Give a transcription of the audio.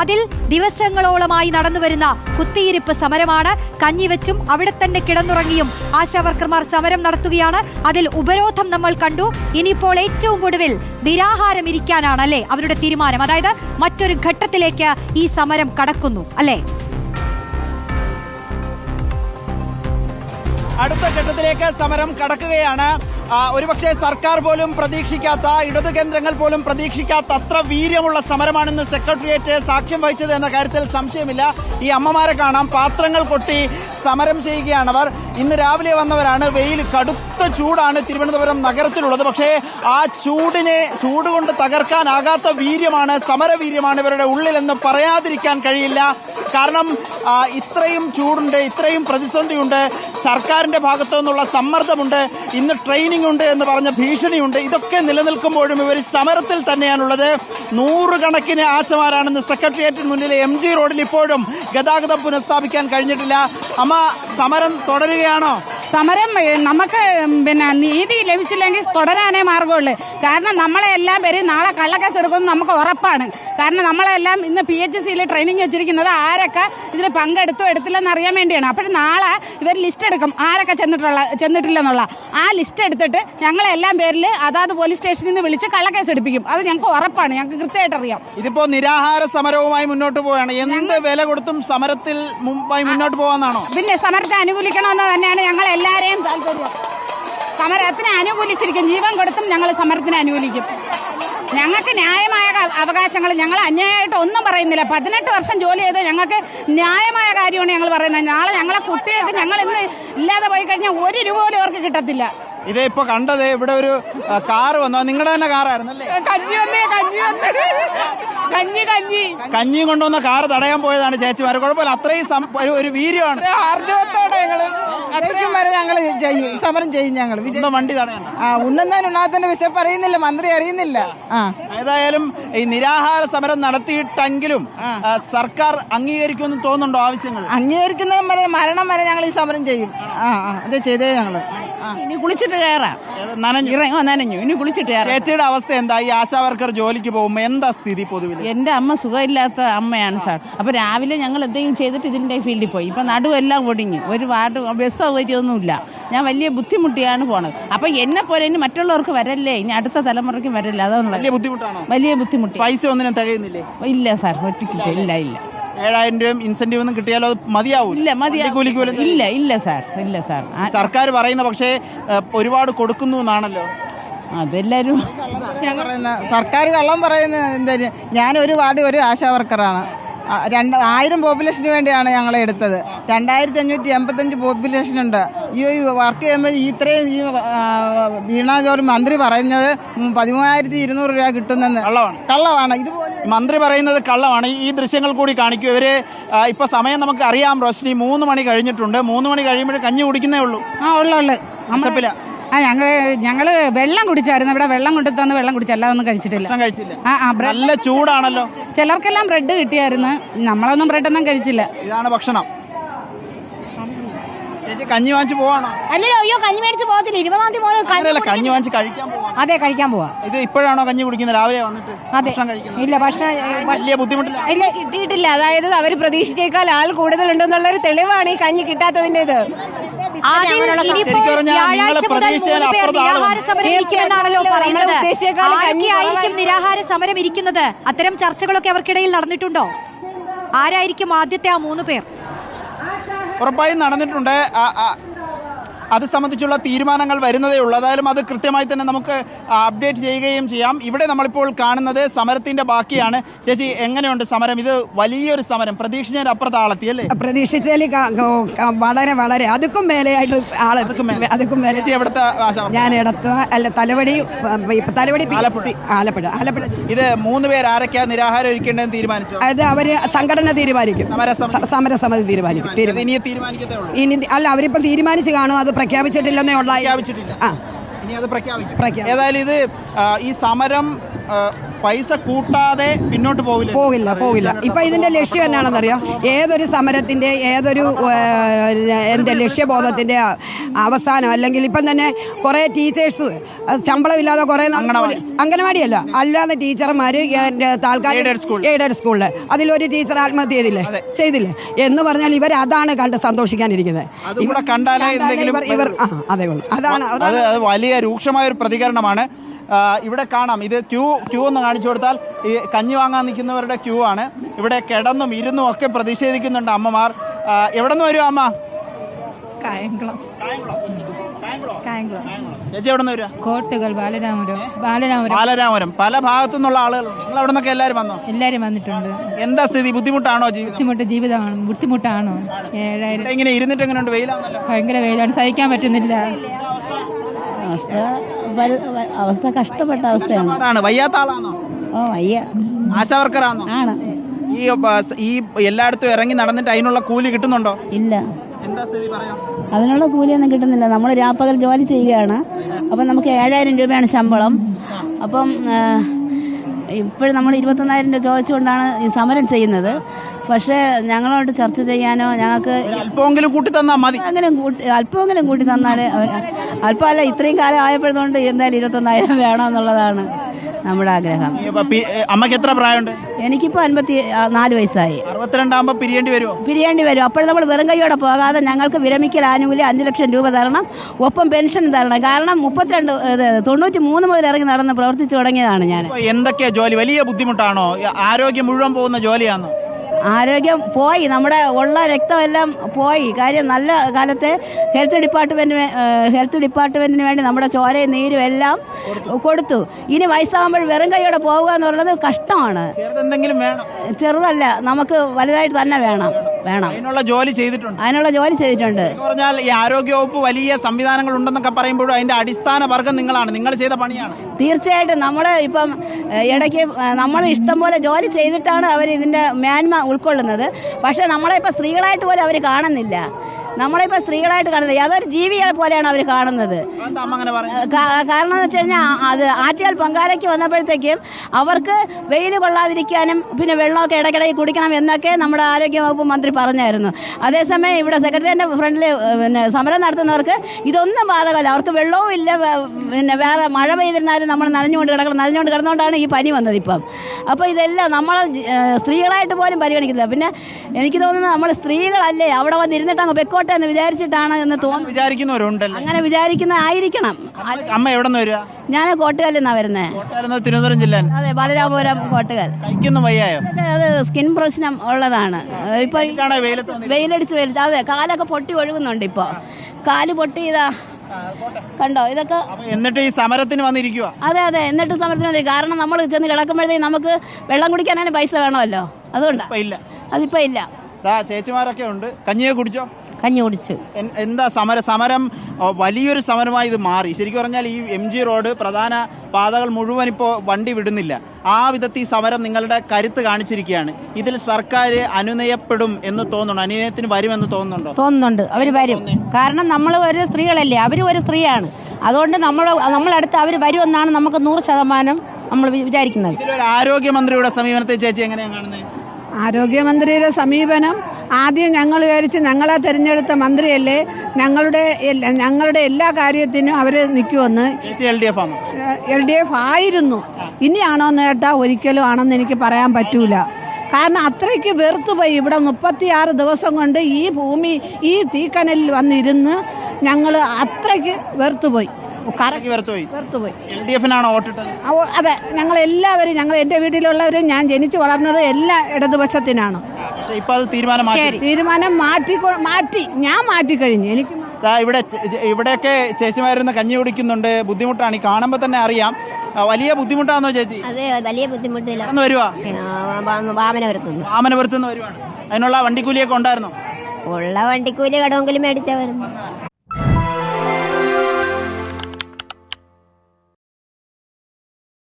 അതിൽ ദിവസങ്ങളോളമായി നടന്നുവരുന്ന കുത്തിയിരിപ്പ് സമരമാണ് കഞ്ഞിവെച്ചും അവിടെ തന്നെ കിടന്നുറങ്ങിയും ആശാവർക്കർമാർ സമരം നടത്തുകയാണ്. അതിൽ ഉപരോധം നമ്മൾ കണ്ടു. ഇനിയിപ്പോൾ ഏറ്റവും ഒടുവിൽ നിരാഹാരം ഇരിക്കാനാണ് അല്ലേ അവരുടെ തീരുമാനം. അതായത് മറ്റൊരു ഘട്ടത്തിലേക്ക് ഈ സമരം കടക്കുന്നു. അല്ലേ? അടുത്ത ഘട്ടത്തിലേക്ക് സമരം കടക്കുകയാണ്. ഒരുപക്ഷെ സർക്കാർ പോലും പ്രതീക്ഷിക്കാത്ത ഇടതു കേന്ദ്രങ്ങൾ പോലും പ്രതീക്ഷിക്കാത്ത അത്ര വീര്യമുള്ള സമരമാണെന്ന് സെക്രട്ടേറിയറ്റ് സാക്ഷ്യം വഹിച്ചത് എന്ന കാര്യത്തിൽ സംശയമില്ല. ഈ അമ്മമാരെ കാണാം. പാത്രങ്ങൾ കൊട്ടി സമരം ചെയ്യുകയാണവർ ഇന്ന് രാവിലെ വന്നവരാണ്. വെയിൽ കടുത്ത ചൂടാണ് തിരുവനന്തപുരം നഗരത്തിലുള്ളത്. പക്ഷേ ആ ചൂടിനെ ചൂട് കൊണ്ട് തകർക്കാനാകാത്ത വീര്യമാണ് സമരവീര്യമാണ് ഇവരുടെ ഉള്ളിലെന്ന് പറയാതിരിക്കാൻ കഴിയില്ല. കാരണം ഇത്രയും ചൂടുണ്ട് ഇത്രയും പ്രതിസന്ധിയുണ്ട്. സർക്കാരിന്റെ ഭാഗത്തു നിന്നുള്ള സമ്മർദ്ദമുണ്ട്. ഇന്ന് ട്രെയിനിങ് ഉണ്ട് എന്ന് പറഞ്ഞ ഭീഷണിയുണ്ട്. ഇതൊക്കെ നിലനിൽക്കുമ്പോഴും ഇവർ സമരത്തിൽ തന്നെയാണുള്ളത്. നൂറുകണക്കിന് ആശമാരാണെന്ന് സെക്രട്ടേറിയറ്റിന് മുന്നിലെ എം ജി റോഡിൽ ഇപ്പോഴും ഗതാഗതം പുനഃസ്ഥാപിക്കാൻ കഴിഞ്ഞിട്ടില്ല. സമരം തുടരുകയാണോ? സമരം നമുക്ക് പിന്നെ നീതി ലഭിച്ചില്ലെങ്കിൽ തുടരാനേ മാർഗമുള്ളൂ. കാരണം നമ്മളെ എല്ലാം പേര് നാളെ കള്ളക്കേസ് എടുക്കുമെന്ന് നമുക്ക് ഉറപ്പാണ്. കാരണം നമ്മളെല്ലാം ഇന്ന് പി എച്ച് സിയിൽ ട്രെയിനിങ് വെച്ചിരിക്കുന്നത് ആരൊക്കെ ഇതിൽ പങ്കെടുത്തോ എടുത്തില്ലെന്ന് അറിയാൻ വേണ്ടിയാണ്. അപ്പോൾ നാളെ ഇവർ ലിസ്റ്റ് എടുക്കും ആരൊക്കെ ചെന്നിട്ടുള്ള ചെന്നിട്ടില്ലെന്നുള്ള. ആ ലിസ്റ്റ് എടുത്തിട്ട് ഞങ്ങളെല്ലാം പേരിൽ അതാത് പോലീസ് സ്റ്റേഷനിൽ നിന്ന് വിളിച്ച് കള്ളക്കേസ് എടുപ്പിക്കും. അത് ഞങ്ങൾക്ക് ഉറപ്പാണ്. ഞങ്ങൾക്ക് കൃത്യമായിട്ട് അറിയാം. ഇതിപ്പോ നിരാഹാര സമരവുമായി മുന്നോട്ട് പോവുകയാണ്. എന്ത് വില കൊടുത്തും സമരത്തിൽ മുമ്പായി മുന്നോട്ട് പോകാന്നാണോ പിന്നെ സമരത്തെ അനുകൂലിക്കണമെന്ന് തന്നെയാണ് ഞങ്ങൾ എല്ലാവരെയും താല്പര്യം. സമരത്തിന് അനുകൂലിച്ചിരിക്കും. ജീവൻ കൊടുത്തും ഞങ്ങൾ സമരത്തിന് അനുകൂലിക്കും. ഞങ്ങൾക്ക് ന്യായമായ അവകാശങ്ങൾ ഞങ്ങൾ അന്യായമായിട്ട് ഒന്നും പറയുന്നില്ല. പതിനെട്ട് വർഷം ജോലി ചെയ്ത് ഞങ്ങൾക്ക് ന്യായമായ കാര്യമാണ് ഞങ്ങൾ പറയുന്നത്. നാളെ ഞങ്ങളെ കുട്ടികൾക്ക് ഞങ്ങൾ ഇന്ന് ഇല്ലാതെ പോയി കഴിഞ്ഞാൽ ഒരു രൂപ പോലും അവർക്ക് കിട്ടത്തില്ല. ഇതേ ഇപ്പൊ കണ്ടത് ഇവിടെ ഒരു കാർ കാറ് വന്നു. നിങ്ങളുടെ തന്നെ കാറായിരുന്നു കഞ്ഞി വന്നേ കഞ്ഞി വന്നേ. കഞ്ഞി കഞ്ഞി. കഞ്ഞിയും കൊണ്ടുവന്ന കാറ് തടയാൻ പോയതാണ് ചേച്ചിമാർ. കുഴപ്പമില്ല അത്രയും ഒരു- ഒരു വീര്യമാണ്. ആർജവത്തോടെ ഞങ്ങൾ അത്രയ്ക്കും വരെ ഞങ്ങൾ ചെയ്യും. സമരം ചെയ്യും ഞങ്ങൾ വണ്ടി ആ ഉണ്ണുന്നതിന് ഉണ്ണാത്തതിന്റെ വിശപ്പ് അറിയുന്നില്ല മന്ത്രി അറിയുന്നില്ല. ആ. ഏതായാലും ഈ നിരാഹാര സമരം നടത്തിയിട്ടെങ്കിലും സർക്കാർ അംഗീകരിക്കുമെന്ന് തോന്നുന്നുണ്ടോ ആവശ്യങ്ങൾ അംഗീകരിക്കുന്നതും വരെ മരണം വരെ ഞങ്ങൾ ഈ സമരം ചെയ്യും. ആ ആ അത് ചെയ്തേ ഞങ്ങൾ. ഇനി കുളിച്ചിട്ട് കയറാം. നനഞ്ഞു? ഇറങ്ങി നനഞ്ഞു. ഇനി കുളിച്ചിട്ട് കയറാം. ചേച്ചിയുടെ അവസ്ഥ എന്താ? ഈ ആശാവർക്കർ ജോലിക്ക് പോകുമ്പോ എന്താ സ്ഥിതി പൊതുവിൽ എന്റെ അമ്മ സുഖമില്ലാത്ത അമ്മയാണ് സാർ. അപ്പോൾ രാവിലെ ഞങ്ങൾ എന്തെങ്കിലും ചെയ്തിട്ട് ഇതിന്റെ ഫീൽഡിൽ പോയി. ഇപ്പം നടുവെല്ലാം ഒടിഞ്ഞു. ഒരു വാർഡ് ബസ് സൗകര്യമൊന്നുമില്ല. ഞാൻ വലിയ ബുദ്ധിമുട്ടിയാണ് പോണത്. അപ്പൊ എന്നെ പോലെ ഇനി മറ്റുള്ളവർക്ക് വരല്ലേ? ഇനി അടുത്ത തലമുറയ്ക്ക് വരല്ലേ? അതാണ് വലിയ ബുദ്ധിമുട്ടാണോ? വലിയ ബുദ്ധിമുട്ട്. പൈസ ഒന്നിനും തികയുന്നില്ലേ? ഇല്ല സാർ ഒറ്റയ്ക്കില്ല ഇല്ല ഇല്ല ഏഴായിരം രൂപയും ഇൻസെന്റീവ് ഒന്നും കിട്ടിയാലോ അത് മതിയാവും ഇല്ല മതിയാവും ഇല്ല ഇല്ല. സാർ ഇല്ല സാർ. സർക്കാർ പറയുന്ന പക്ഷേ ഒരുപാട് കൊടുക്കുന്നു എന്നാണല്ലോ. അതെല്ലാവരും പറയുന്ന സർക്കാർ കള്ളം പറയുന്ന എന്താ ഞാൻ ഒരു വാർഡ് ഒരു ആശാ വർക്കറാണ്. രണ്ട് ആയിരം പോപ്പുലേഷന് വേണ്ടിയാണ് ഞങ്ങൾ എടുത്തത്. രണ്ടായിരത്തി അഞ്ഞൂറ്റി എൺപത്തഞ്ച് പോപ്പുലേഷൻ ഉണ്ട് ഈ വർക്ക് ചെയ്യുമ്പോൾ ഇത്രയും ഈ വീണ ജോർജ് മന്ത്രി പറയുന്നത് പതിമൂവായിരത്തി ഇരുന്നൂറ് രൂപ കിട്ടുന്നെന്ന്. കള്ളമാണ് കള്ളമാണ് ഇതുപോലെ മന്ത്രി പറയുന്നത് കള്ളമാണ് ഈ ദൃശ്യങ്ങൾ കൂടി കാണിക്കും. ഇവർ ഇപ്പൊ സമയം നമുക്ക് അറിയാം റോഷ്നി മൂന്ന് മണി കഴിഞ്ഞിട്ടുണ്ട്. മൂന്ന് മണി കഴിയുമ്പോഴേ കഞ്ഞി കുടിക്കുന്നേ ഉള്ളൂ. ആ ഉള്ളു ഉള്ള. ആ ഞങ്ങൾ ഞങ്ങൾ വെള്ളം കുടിച്ചായിരുന്നു. ഇവിടെ വെള്ളം കൊണ്ടു തന്ന് വെള്ളം കുടിച്ചു. അല്ലാതെ ഒന്നും കഴിച്ചിട്ടില്ല. ആ ആ ബ്രെഡ് നല്ല ചൂടാണല്ലോ. ചിലർക്കെല്ലാം ബ്രെഡ് കിട്ടിയായിരുന്നു. നമ്മളൊന്നും ബ്രെഡൊന്നും കഴിച്ചില്ല. ഇതാണ് ഭക്ഷണം. ചേച്ചി കഞ്ഞി വാങ്ങിച്ചു പോവാണോ? അല്ലല്ലോ അയ്യോ കഞ്ഞി മേടിച്ച് പോകത്തില്ല. ഇരുപതാം തീയതി മുതൽ കഞ്ഞി വാങ്ങിച്ച് കഴിക്കാൻ പോവാണ് അതെ കഴിക്കാൻ പോവാ. ഇത് ഇപ്പോഴാണോ കഞ്ഞി കുടിക്കുന്നത്? രാവിലെ വന്നിട്ട് അതെ. ഇല്ല ഭക്ഷണം വലിയ ബുദ്ധിമുട്ടില്ല. ഇല്ല കിട്ടിയിട്ടില്ല. അതായത് അവർ പ്രതീക്ഷിച്ചേക്കാൾ ആൾ കൂടുതലുണ്ടെന്നുള്ള ഒരു തെളിവാണ് ഈ കഞ്ഞി കിട്ടാത്തതിന്റെ ആൾ നിരാഹാര സമരം ഇരിക്കുമെന്നാണല്ലോ പറയുന്നത്. നമ്മൾ ഉദ്ദേശിച്ചേക്കാൾ നിരാഹാര സമരം ഇരിക്കുന്നത്? അത്തരം ചർച്ചകളൊക്കെ അവർക്കിടയിൽ നടന്നിട്ടുണ്ടോ? ആരായിരിക്കും ആദ്യത്തെ ആ മൂന്ന് പേർ? ഉറപ്പായും നടന്നിട്ടുണ്ട്. അത് സംബന്ധിച്ചുള്ള തീരുമാനങ്ങൾ വരുന്നതേ ഉള്ളൂ. അതായാലും അത് കൃത്യമായി തന്നെ നമുക്ക് അപ്ഡേറ്റ് ചെയ്യുകയും ചെയ്യാം. ഇവിടെ നമ്മളിപ്പോൾ കാണുന്നത് സമരത്തിന്റെ ബാക്കിയാണ്. ചേച്ചി എങ്ങനെയുണ്ട് സമരം? ഇത് വലിയൊരു സമരം. പ്രതീക്ഷിച്ചതിന് അപ്പുറത്താളത്തി അല്ലേ? പ്രതീക്ഷിച്ചാൽ വളരെ വളരെ അതുക്കും മേലെയായിട്ട് ആൾ അതുക്കും മേലെ. എവിടുത്തെ ഞാൻ ഇടത്ത് അല്ല തലവടി തലവടി ആലപ്പുഴ. ആലപ്പുഴ ഇത് മൂന്ന് പേർ ആരൊക്കെയാ നിരാഹാരം ഒരുക്കേണ്ടത് തീരുമാനിച്ചു? അത് അവർ സംഘടന തീരുമാനിക്കും. സമരസമിതി. തീരുമാനിക്കും. ഇനി അല്ല അവരിപ്പം തീരുമാനിച്ച് കാണും. അത് പ്രഖ്യാപിച്ചിട്ടില്ലെന്നേ ഉള്ള പ്രഖ്യാപിച്ചിട്ടില്ല. ഇനി അത് പ്രഖ്യാപിക്കും. ഏതായാലും ഇത് ഈ സമരം പൈസ കൂട്ടാതെ പിന്നോട്ട് പോകില്ല പോകില്ല. പോകില്ല ഇപ്പൊ ഇതിന്റെ ലക്ഷ്യം എന്നാണെന്നറിയോ ഏതൊരു സമരത്തിന്റെ ഏതൊരു എന്റെ ലക്ഷ്യബോധത്തിന്റെ അവസാനം അല്ലെങ്കിൽ ഇപ്പം തന്നെ കുറെ ടീച്ചേഴ്സ് ശമ്പളമില്ലാതെ കുറെ. അംഗനവാടിയല്ല. അല്ലാതെ ടീച്ചർമാര് താൽക്കാലിക. എയ്ഡഡ് സ്കൂളിൽ അതിലൊരു ടീച്ചർ ആത്മഹത്യ ചെയ്തില്ലേ? ചെയ്തില്ലേ? എന്ന് പറഞ്ഞാൽ ഇവർ അതാണ് കണ്ട് സന്തോഷിക്കാനിരിക്കുന്നത്. ഇവർ അതാണ് അത് അത് വലിയ രൂക്ഷമായ ഒരു പ്രതികരണമാണ്. ഇവിടെ കാണാം. ഇത് ക്യൂ ക്യൂ എന്ന് കാണിച്ചു കൊടുത്താൽ ഈ കഞ്ഞി വാങ്ങാൻ നിൽക്കുന്നവരുടെ ക്യൂ ആണ്. ഇവിടെ കിടന്നും ഇരുന്നും ഒക്കെ പ്രതിഷേധിക്കുന്നുണ്ട് അമ്മമാർ. എവിടെ നിന്ന് വരും അമ്മ? കായംകുളം. കായംകുളം. ചേച്ചി എവിടെ നിന്ന് വരിക കോട്ടുകൾ ബാലരാമപുരം. ബാലരാമപുരം. ബാലരാമപുരം. പല ഭാഗത്തു നിന്നുള്ള ആളുകളുണ്ട്. നിങ്ങൾ അവിടെ നിന്നൊക്കെ എല്ലാവരും വന്നോ? എല്ലാവരും വന്നിട്ടുണ്ട്. എന്താ സ്ഥിതി? ബുദ്ധിമുട്ടാണോ ജീവിതം? ബുദ്ധിമുട്ട് ജീവിതമാണ്. ബുദ്ധിമുട്ടാണോ. ഏഴായിരം ഇങ്ങനെ ഇരുന്നിട്ട് എങ്ങനെയുണ്ട്? വെയിലാണല്ലോ ഭയങ്കര വെയിലാണ്. സഹിക്കാൻ പറ്റുന്നില്ല. അവസ്ഥ അവസ്ഥ കഷ്ടപ്പെട്ട അവസ്ഥയാണ്. വയ്യാത്ത ആളാണോ ഓ വയ്യ. ആശാവർക്കറാണോ ആണ്. ഈ ഈ എല്ലായിടത്തും ഇറങ്ങി നടന്നിട്ട് അതിനുള്ള കൂലി കിട്ടുന്നുണ്ടോ? ഇല്ല. എന്താ സ്ഥിതി പറയാം? അതിനുള്ള കൂലിയൊന്നും കിട്ടുന്നില്ല. നമ്മൾ രാപ്പകൽ ജോലി ചെയ്യുകയാണ്. അപ്പം നമുക്ക് ഏഴായിരം രൂപയാണ് ശമ്പളം. അപ്പം ഇപ്പോഴും നമ്മൾ ഇരുപത്തൊന്നായിരം രൂപ ചോദിച്ചുകൊണ്ടാണ് ഈ സമരം ചെയ്യുന്നത്. പക്ഷേ ഞങ്ങളോട് ചർച്ച ചെയ്യാനോ ഞങ്ങൾക്ക് അല്പമെങ്കിലും കൂട്ടി തന്നാൽ മതി. അങ്ങനെ കൂട്ടി അല്പമെങ്കിലും കൂട്ടി തന്നാൽ അല്പമല്ല ഇത്രയും കാലം ആയപ്പോഴതുകൊണ്ട് എന്തായാലും ഇരുപത്തൊന്നായിരം വേണമെന്നുള്ളതാണ് നമ്മുടെ ആഗ്രഹം. അമ്മയ്ക്ക് എത്ര പ്രായമുണ്ട്? എനിക്കിപ്പോ അൻപത്തി നാല് വയസ്സായി. അറുപത്തിരണ്ടാകുമ്പോ പിരിയേണ്ടി വരുമോ പിരിയേണ്ടി വരും. അപ്പോൾ നമ്മൾ വെറും കൈയോടെ പോകാതെ ഞങ്ങൾക്ക് വിരമിക്കൽ ആനുകൂല്യം അഞ്ച് ലക്ഷം രൂപ തരണം ഒപ്പം പെൻഷൻ തരണം. കാരണം മുപ്പത്തിരണ്ട് തൊണ്ണൂറ്റി മൂന്ന് മുതൽ ഇറങ്ങി നടന്ന് പ്രവർത്തിച്ചു തുടങ്ങിയതാണ് ഞാൻ. എന്തൊക്കെയാ ജോലി? വലിയ ബുദ്ധിമുട്ടാണോ? ആരോഗ്യം മുഴുവൻ പോകുന്ന ജോലിയാണോ? ആരോഗ്യം പോയി. നമ്മുടെ ഉള്ള രക്തമെല്ലാം പോയി. കാര്യം നല്ല കാലത്ത് ഹെൽത്ത് ഡിപ്പാർട്ട്മെന്റ് ഹെൽത്ത് ഡിപ്പാർട്ട്മെന്റിന് വേണ്ടി നമ്മുടെ ചോരയും നീരും എല്ലാം കൊടുത്തു. ഇനി വയസ്സാകുമ്പോൾ വെറും കൈയോടെ പോവുക എന്ന് പറയുന്നത് കഷ്ടമാണ്. ചെറുതല്ല നമുക്ക് വലുതായിട്ട് തന്നെ വേണം. വേണം. അതിനുള്ള ജോലി ചെയ്തിട്ടുണ്ട്. അതിനുള്ള ജോലി ചെയ്തിട്ടുണ്ട്. പറഞ്ഞാൽ ഈ ആരോഗ്യവകുപ്പ് വലിയ സംവിധാനങ്ങൾ ഉണ്ടെന്നൊക്കെ പറയുമ്പോഴും അതിന്റെ അടിസ്ഥാന വർഗം നിങ്ങളാണ്. നിങ്ങൾ ചെയ്ത പണിയാണ്. തീർച്ചയായിട്ടും നമ്മൾ ഇപ്പം ഇടയ്ക്ക് നമ്മൾ ഇഷ്ടം പോലെ ജോലി ചെയ്തിട്ടാണ് അവർ ഇതിന്റെ മേന്മ ഉൾക്കൊള്ളുന്നത്. പക്ഷെ നമ്മളെ ഇപ്പൊ സ്ത്രീകളായിട്ട് പോലും അവർ കാണുന്നില്ല. നമ്മളിപ്പോൾ സ്ത്രീകളായിട്ട് കാണുന്നത് യാതൊരു ജീവികളെ പോലെയാണ് അവർ കാണുന്നത്. കാരണം എന്ന് വെച്ച് കഴിഞ്ഞാൽ അത് ആറ്റുകാൽ പൊങ്കാലയ്ക്ക് വന്നപ്പോഴത്തേക്കും അവർക്ക് വെയിൽ കൊള്ളാതിരിക്കാനും പിന്നെ വെള്ളമൊക്കെ ഇടയ്ക്കിടയ്ക്ക് കുടിക്കണം എന്നൊക്കെ നമ്മുടെ ആരോഗ്യവകുപ്പ് മന്ത്രി പറഞ്ഞായിരുന്നു. അതേസമയം ഇവിടെ സെക്രട്ടറിയുടെ ഫ്രണ്ടിൽ പിന്നെ സമരം നടത്തുന്നവർക്ക് ഇതൊന്നും ബാധകമല്ല. അവർക്ക് വെള്ളവും ഇല്ല പിന്നെ വേറെ മഴ പെയ്തിരുന്നാലും നമ്മൾ നനഞ്ഞുകൊണ്ട് കിടക്കണം നനഞ്ഞുകൊണ്ട് കിടന്നുകൊണ്ടാണ് ഈ പനി വന്നത് ഇപ്പം. അപ്പോൾ ഇതെല്ലാം നമ്മൾ സ്ത്രീകളായിട്ട് പോലും പരിഗണിക്കുന്നില്ല. പിന്നെ എനിക്ക് തോന്നുന്നത് നമ്മൾ സ്ത്രീകളല്ലേ അവിടെ വന്നിരുന്നിട്ട് അങ്ങ് വെക്കോട്ടെ എന്ന് വിചാരിച്ചിട്ടാണ് എന്ന് തോന്നുന്നു. വിചാരിക്കുന്നവരുണ്ടല്ലോ? അങ്ങനെ വിചാരിക്കുന്ന ആയിരിക്കണം. അമ്മ- എവിടെ നിന്ന് വരിക? ഞാൻ കോട്ടുകാലിൽ നിന്നാണ് വരുന്നത് തിരുവനന്തപുരം ജില്ല അതെ ബാലരാമപുരം കോട്ടുകാൽ അത് സ്കിൻ പ്രശ്നം ഉള്ളതാണ്. ഇപ്പൊ വെയിലടിച്ച്. വെയിലടിച്ച് അതെ കാലൊക്കെ പൊട്ടി ഒഴുകുന്നുണ്ട് ഇപ്പൊ. കാൽ പൊട്ടി ഇതാ. കണ്ടോ ഇതൊക്കെ എന്നിട്ട് ഈ സമരത്തിന് വന്നിരിക്കുക അതെ അതെ എന്നിട്ട് സമരത്തിന് വന്നിരിക്കും കാരണം നമ്മൾ ചെന്ന് കിടക്കുമ്പോഴത്തേക്ക് നമുക്ക് വെള്ളം കുടിക്കാനും പൈസ വേണമല്ലോ. അതുകൊണ്ടാണ് അതിപ്പോ ഇല്ല. അതിപ്പോ ഇല്ല. ദാ ചേച്ചിമാരൊക്കെ ഉണ്ട്. കഞ്ഞിയെ കുടിച്ചോ? കഞ്ഞി കുടിച്ചു. എന്താ സമര സമരം വലിയൊരു സമരമായി ഇത് മാറി. ശരിക്കും പറഞ്ഞാൽ ഈ എം ജി റോഡ് പ്രധാന പാതകൾ മുഴുവൻ ഇപ്പോൾ വണ്ടി വിടുന്നില്ല. ആ വിധത്തിൽ ഈ സമരം നിങ്ങളുടെ കരുത്ത് കാണിച്ചിരിക്കുകയാണ്. ഇതിൽ സർക്കാർ അനുനയപ്പെടും എന്ന് തോന്നുന്നു അനുനയത്തിന് വരുമെന്ന് തോന്നുന്നുണ്ടോ? തോന്നുന്നുണ്ട്. അവർ വരും. കാരണം നമ്മൾ ഒരു സ്ത്രീകളല്ലേ? അവർ ഒരു സ്ത്രീയാണ്. അതുകൊണ്ട് നമ്മൾ നമ്മളടുത്ത് അവർ വരുമെന്നാണ് നമുക്ക് നൂറ് ശതമാനം നമ്മൾ വിചാരിക്കുന്നത്. ആരോഗ്യമന്ത്രിയുടെ സമീപനത്തെ ചേച്ചി എങ്ങനെയാണ് കാണുന്നത്? ആരോഗ്യമന്ത്രിയുടെ സമീപനം ആദ്യം ഞങ്ങൾ വിചാരിച്ച് ഞങ്ങളെ തിരഞ്ഞെടുത്ത മന്ത്രിയല്ലേ ഞങ്ങളുടെ ഞങ്ങളുടെ എല്ലാ കാര്യത്തിനും അവർ നിൽക്കുമെന്ന് എൽ ഡി എഫ് ആയിരുന്നു. ഇനിയാണോ കേട്ടാൽ ഒരിക്കലും ആണെന്ന് എനിക്ക് പറയാൻ പറ്റൂല. കാരണം അത്രയ്ക്ക് വെറുത്തുപോയി. ഇവിടെ മുപ്പത്തിയാറ് ദിവസം കൊണ്ട് ഈ ഭൂമി ഈ തീക്കനലിൽ വന്നിരുന്ന് ഞങ്ങൾ അത്രയ്ക്ക് വെറുത്തുപോയി. അതെ. ഞങ്ങൾ എല്ലാവരും ഞങ്ങൾ എന്റെ വീട്ടിലുള്ളവരും ഞാൻ ജനിച്ചു വളർന്നത് എല്ലാ ഇടതുപക്ഷത്തിനാണ്. പക്ഷെ ഇപ്പൊ അത് തീരുമാനം മാറ്റി. തീരുമാനം മാറ്റി മാറ്റി. ഞാൻ മാറ്റിക്കഴിഞ്ഞു എനിക്ക് ദാ ഇവിടെ ചെ- ചെ- ഇവിടെയൊക്കെ ചേച്ചിമാരുന്ന് കഞ്ഞി കുടിക്കുന്നുണ്ട്. ബുദ്ധിമുട്ടാണ്. ഈ കാണുമ്പോൾ തന്നെ അറിയാം. ആ, വലിയ ബുദ്ധിമുട്ടാണോ ചേച്ചി? അതെ വലിയ ബുദ്ധിമുട്ടില്ല. എന്ന് വരുവാ? വാമനവരത്തുനിന്ന് വാമനപുരത്ത് നിന്ന് വരുവാണ്. അതിനുള്ള വണ്ടിക്കൂലിയൊക്കെ ഉണ്ടായിരുന്നോ? ഉള്ള വണ്ടിക്കൂലി കടമെങ്കിലും മേടിച്ചാ വരുന്നു.